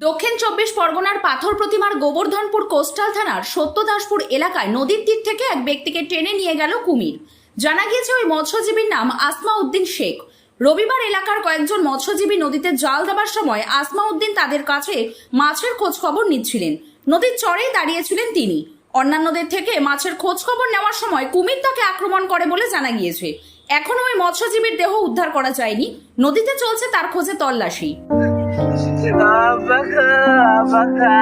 দক্ষিণ চব্বিশ পরগনার পাথর প্রতিমার গোবর্ধনপুর কোস্টাল থানার সত্যদাসপুর এলাকায় নদীর তীর থেকে এক ব্যক্তিকে টেনে নিয়ে গেল কুমির। জানা গিয়েছে ওই মৎস্যজীবীর নাম আসমা উদ্দিন শেখ। রবিবার এলাকার কয়েকজন মৎস্যজীবী নদীতে জাল দেবার সময় আসমা উদ্দিন তাদের কাছে মাছের খোঁজ খবর নিচ্ছিলেন। নদীর চরেই দাঁড়িয়েছিলেন তিনি। অন্যান্যদের থেকে মাছের খোঁজ খবর নেওয়ার সময় কুমির তাকে আক্রমণ করে বলে জানা গিয়েছে। এখনও ওই মৎস্যজীবীর দেহ উদ্ধার করা যায়নি। নদীতে চলছে তার খোঁজে তল্লাশি। Abaka, abaka.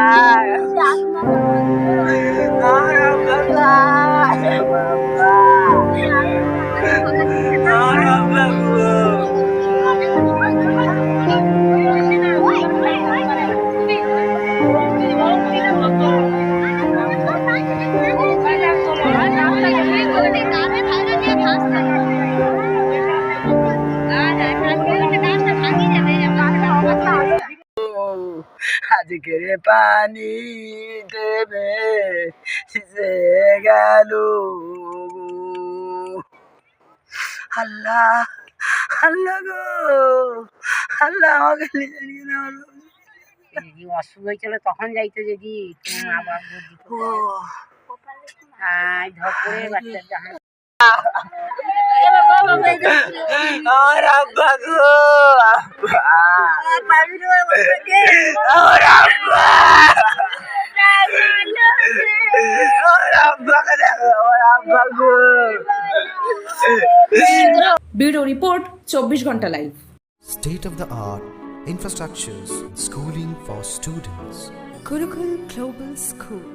আজকের পানি দেবে সে গেল আল্লাহ আল্লাহ গো। আল্লাহ আমাকে। যদি অসুখ হয়েছিল তখন যাইতো যদি আর ধর করে বাচ্চা জাহান আমার আব্বা গো আমার আব্বা ব্যুরো রিপোর্ট চব্বিশ ঘণ্টা live state of the art infrastructures, schooling for students. Gurukul Global School.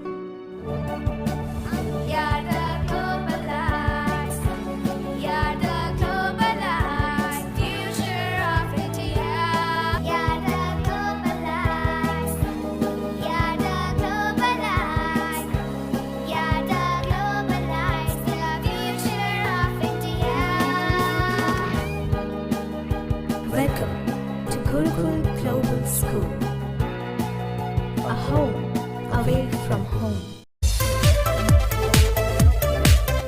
Gurukul Global School. A home, away from home.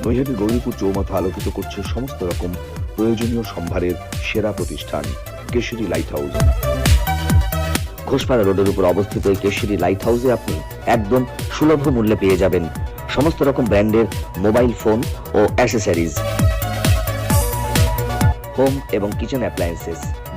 Naihati Gouripur চৌমাথা আলোকিত করছে সমস্ত রকম প্রয়োজনীয় সম্ভারের সেরা প্রতিষ্ঠান, কেশরী লাইট হাউস ঘোষপাড়া রোডের উপর অবস্থিত এই কেশরী লাইট হাউসে আপনি একদম সুলভ মূল্যে পেয়ে যাবেন সমস্ত রকম ব্র্যান্ডের মোবাইল ফোন ও অ্যাসেসরিজ হোম এবং কিচেন অ্যাপ্লায়েন্সেস